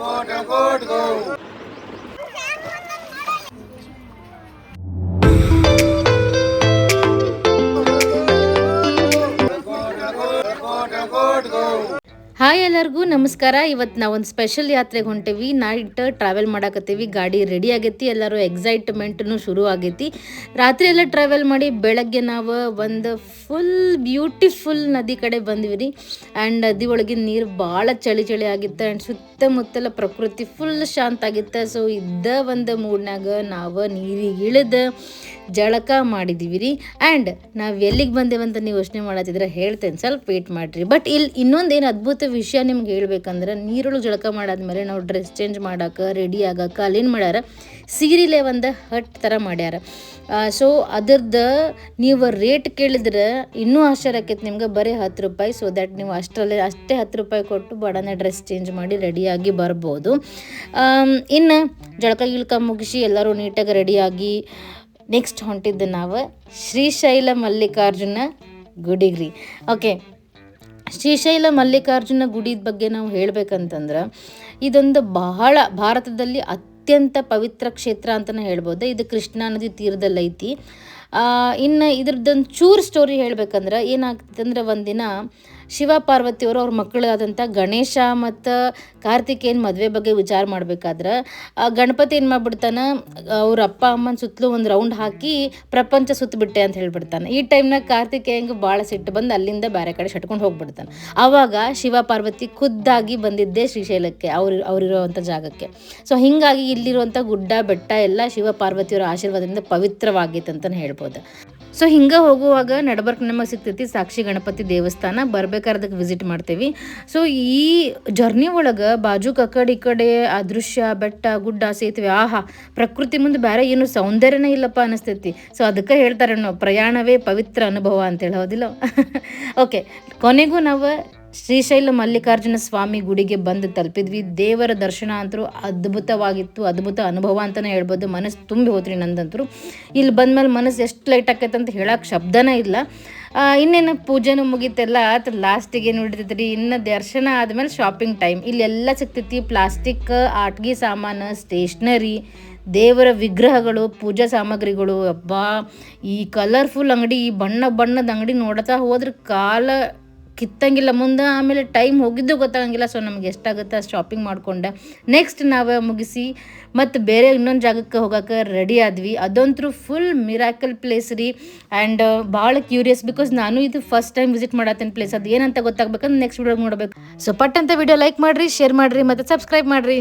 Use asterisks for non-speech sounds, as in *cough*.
કોટ કોટ ગો કોટ કોટ ગો ಹಾಯ್ ಎಲ್ಲರಿಗೂ, ನಮಸ್ಕಾರ. ಇವತ್ತು ನಾವು ಒಂದು ಸ್ಪೆಷಲ್ ಯಾತ್ರೆಗೆ ಹೊಂಟೇವಿ. Night travel ಮಾಡಾಕತ್ತೀವಿ. ಗಾಡಿ ರೆಡಿ ಆಗೈತಿ. ಎಲ್ಲರೂ ಎಕ್ಸೈಟ್ಮೆಂಟ್ನು ಶುರು ಆಗೈತಿ. ರಾತ್ರಿ ಎಲ್ಲ ಟ್ರಾವೆಲ್ ಮಾಡಿ ಬೆಳಗ್ಗೆ ನಾವು ಒಂದು ಫುಲ್ ಬ್ಯೂಟಿಫುಲ್ ನದಿ ಕಡೆ ಬಂದ್ವಿ ರೀ ಆ್ಯಂಡ್ ನದಿ ಒಳಗಿನ ನೀರು ಭಾಳ ಚಳಿ ಚಳಿ ಆಗಿತ್ತು. ಆ್ಯಂಡ್ ಸುತ್ತಮುತ್ತಲ ಪ್ರಕೃತಿ ಫುಲ್ ಶಾಂತ ಆಗಿತ್ತು. ಸೊ ಇದ್ದ ಒಂದು ಮೂಡ್ನಾಗ ನಾವು ನೀರಿಗೆ ಇಳಿದು ಜಳಕ ಮಾಡಿದ್ದೀವಿ ರೀ ಆ್ಯಂಡ್ ನಾವು ಎಲ್ಲಿಗೆ ಬಂದೇವಂತ ನೀವು ಯೋಚನೆ ಮಾಡತ್ತಿದ್ರೆ ಹೇಳ್ತೇನೆ. ಸ್ವಲ್ಪ ವೇಟ್ ಮಾಡಿರಿ. ಬಟ್ ಇಲ್ಲಿ ಇನ್ನೊಂದೇನು ಅದ್ಭುತ ವಿಷಯ ನಿಮ್ಗೆ ಹೇಳ್ಬೇಕಂದ್ರೆ ನೀರೊಳಗೆ ಜಳಕ ಮಾಡಾದ್ಮೇಲೆ ನಾವು ಡ್ರೆಸ್ ಚೇಂಜ್ ಮಾಡಕ್ಕೆ ರೆಡಿ ಆಗಕ್ಕೆ ಅಲ್ಲೇನು ಮಾಡ್ಯಾರ? ಸೀರೆಲೆ ಒಂದು ಹಟ್ ಥರ ಮಾಡ್ಯಾರ. ಸೊ ಅದರ್ದು ನೀವು ರೇಟ್ ಕೇಳಿದ್ರೆ ಇನ್ನೂ ಆಶ್ಚರ್ಯ ಆಕೈತೆ ನಿಮ್ಗೆ. ಬರೀ ಹತ್ತು ರೂಪಾಯಿ ಸೊ ದ್ಯಾಟ್ ನೀವು ಅಷ್ಟರಲ್ಲೇ, ಅಷ್ಟೇ ಹತ್ತು ರೂಪಾಯಿ ಕೊಟ್ಟು ಬಡನೆ ಡ್ರೆಸ್ ಚೇಂಜ್ ಮಾಡಿ ರೆಡಿಯಾಗಿ ಬರ್ಬೋದು. ಇನ್ನು ಜಳಕ ಗಿಳಕ ಮುಗಿಸಿ ಎಲ್ಲರೂ ನೀಟಾಗಿ ರೆಡಿಯಾಗಿ ನೆಕ್ಸ್ಟ್ ಹೊಂಟಿದ್ದು ನಾವು ಶ್ರೀಶೈಲ ಮಲ್ಲಿಕಾರ್ಜುನ ಗುಡಿಗ್ರಿ. ಓಕೆ ಶ್ರೀಶೈಲ ಮಲ್ಲಿಕಾರ್ಜುನ ಗುಡಿದ ಬಗ್ಗೆ ನಾವು ಹೇಳಬೇಕಂತಂದ್ರೆ ಇದೊಂದು ಬಹಳ ಭಾರತದಲ್ಲಿ ಅತ್ಯಂತ ಪವಿತ್ರ ಕ್ಷೇತ್ರ ಅಂತಲೇ ಹೇಳ್ಬೋದು. ಇದು ಕೃಷ್ಣಾ ನದಿ ತೀರದಲ್ಲಿ ಐತಿ ಇನ್ನು ಇದ್ರದ್ದೊಂದು ಚೂರು ಸ್ಟೋರಿ ಹೇಳಬೇಕಂದ್ರೆ ಏನಾಗ್ತದೆ ಅಂದ್ರೆ ಒಂದಿನ ಶಿವ ಪಾರ್ವತಿಯವರು ಅವ್ರ ಮಕ್ಕಳಾದಂಥ ಗಣೇಶ ಮತ್ತು ಕಾರ್ತಿಕೇಯನ ಮದುವೆ ಬಗ್ಗೆ ವಿಚಾರ ಮಾಡಬೇಕಾದ್ರೆ ಗಣಪತಿ ಏನು ಮಾಡ್ಬಿಡ್ತಾನೆ, ಅವ್ರ ಅಪ್ಪ ಅಮ್ಮನ ಸುತ್ತಲೂ ಒಂದು ರೌಂಡ್ ಹಾಕಿ ಪ್ರಪಂಚ ಸುತ್ತಬಿಟ್ಟೆ ಅಂತ ಹೇಳ್ಬಿಡ್ತಾನೆ. ಈ ಟೈಮ್ನಾಗ ಕಾರ್ತಿಕೇಯಂಗೆ ಭಾಳ ಸಿಟ್ಟು ಬಂದು ಅಲ್ಲಿಂದ ಬೇರೆ ಕಡೆ ಶಟ್ಕೊಂಡು ಹೋಗ್ಬಿಡ್ತಾನೆ. ಆವಾಗ ಶಿವ ಪಾರ್ವತಿ ಖುದ್ದಾಗಿ ಬಂದಿದ್ದೆ ಶ್ರೀಶೈಲಕ್ಕೆ, ಅವ್ರ ಅವರಿರುವಂಥ ಜಾಗಕ್ಕೆ. ಸೊ ಹೀಗಾಗಿ ಇಲ್ಲಿರುವಂಥ ಗುಡ್ಡ, ಬೆಟ್ಟ ಎಲ್ಲ ಶಿವ ಪಾರ್ವತಿಯವರ ಆಶೀರ್ವಾದದಿಂದ ಪವಿತ್ರವಾಗಿತ್ತು ಅಂತಲೇ ಹೇಳ್ಬೋದು. ಸೊ ಹಿಂಗೆ ಹೋಗುವಾಗ ನಡಬರ್ಕ್ ನಮಗೆ ಸಿಗ್ತೈತಿ ಸಾಕ್ಷಿ ಗಣಪತಿ ದೇವಸ್ಥಾನ ಬರ್ಬೇಕಾದಕ್ಕೆ ವಿಸಿಟ್ ಮಾಡ್ತೀವಿ. ಸೊ ಈ ಜರ್ನಿ ಒಳಗೆ ಬಾಜು ಕಡೆ ಈ ಕಡೆ ಆ ಬೆಟ್ಟ, ಗುಡ್ಡ ಸೇತುವೆ, ಆಹಾ, ಪ್ರಕೃತಿ ಮುಂದೆ ಬೇರೆ ಏನು ಸೌಂದರ್ಯನೇ ಇಲ್ಲಪ್ಪ ಅನಿಸ್ತೈತಿ. ಸೊ ಅದಕ್ಕೆ ಹೇಳ್ತಾರೆ ಪ್ರಯಾಣವೇ ಪವಿತ್ರ ಅನುಭವ ಅಂತೇಳಿ ಹೌದಿಲ್ಲ? *laughs* ಓಕೆ ಕೊನೆಗೂ ನಾವು ಶ್ರೀಶೈಲ ಮಲ್ಲಿಕಾರ್ಜುನ ಸ್ವಾಮಿ ಗುಡಿಗೆ ಬಂದು ತಲುಪಿದ್ವಿ. ದೇವರ ದರ್ಶನ ಅಂತೂ ಅದ್ಭುತವಾಗಿತ್ತು, ಅದ್ಭುತ ಅನುಭವ ಅಂತಲೇ ಹೇಳ್ಬೋದು. ಮನಸ್ಸು ತುಂಬಿ ಹೋತ್ರಿ ನಂದಂತರು. ಇಲ್ಲಿ ಬಂದ್ಮೇಲೆ ಮನಸ್ಸು ಎಷ್ಟು ಲೈಟ್ ಆಕೈತೆ ಅಂತ ಹೇಳಕ್ಕೆ ಶಬ್ದನೇ ಇಲ್ಲ. ಇನ್ನೇನು ಪೂಜೆನೂ ಮುಗೀತೆಲ್ಲ ಆತ ಲಾಸ್ಟಿಗೆ ನೋಡಿರ್ತೈತ್ರಿ ಇನ್ನು ದರ್ಶನ ಆದಮೇಲೆ ಶಾಪಿಂಗ್ ಟೈಮ್ ಇಲ್ಲೆಲ್ಲ ಸಿಗ್ತೈತಿ. ಪ್ಲಾಸ್ಟಿಕ್ ಆಟ್ಗಿ ಸಾಮಾನು ಸ್ಟೇಷ್ನರಿ ದೇವರ ವಿಗ್ರಹಗಳು, ಪೂಜಾ ಸಾಮಗ್ರಿಗಳು. ಅಬ್ಬಾ, ಈ ಕಲರ್ಫುಲ್ ಅಂಗಡಿ, ಈ ಬಣ್ಣ ಬಣ್ಣದ ಅಂಗಡಿ ನೋಡ್ತಾ ಹೋದ್ರೆ ಕಾಲ ಕಿತ್ತಂಗಿಲ್ಲ. ಮುಂದೆ ಆಮೇಲೆ ಟೈಮ್ ಹೋಗಿದ್ದು ಗೊತ್ತಾಗಂಗಿಲ್ಲ. ಸೊ ನಮ್ಗೆ ಎಷ್ಟಾಗುತ್ತೆ ಅಷ್ಟು ಶಾಪಿಂಗ್ ಮಾಡಿಕೊಂಡೆ. ನೆಕ್ಸ್ಟ್ ನಾವು ಮುಗಿಸಿ ಮತ್ತು ಬೇರೆ ಇನ್ನೊಂದು ಜಾಗಕ್ಕೆ ಹೋಗೋಕೆ ರೆಡಿ ಆದ್ವಿ. ಅದಂತೂ ಫುಲ್ ಮಿರಾಕಲ್ ಪ್ಲೇಸ್ ರೀ. ಆ್ಯಂಡ್ ಭಾಳ ಕ್ಯೂರಿಯಸ್ ಬಿಕಾಸ್ ನಾನು ಇದು ಫಸ್ಟ್ ಟೈಮ್ ವಿಸಿಟ್ ಮಾಡತ್ತೇನೆ ಪ್ಲೇಸ್ ಅದು ಏನಂತ ಗೊತ್ತಾಗಬೇಕಂದ್ರೆ ನೆಕ್ಸ್ಟ್ ವಿಡಿಯೋ ನೋಡಬೇಕು. ಸೊ ಪಟ್ ಅಂತ ವಿಡಿಯೋ ಲೈಕ್ ಮಾಡಿರಿ ಶೇರ್ ಮಾಡಿರಿ, ಮತ್ತು ಸಬ್ಸ್ಕ್ರೈಬ್ ಮಾಡಿರಿ.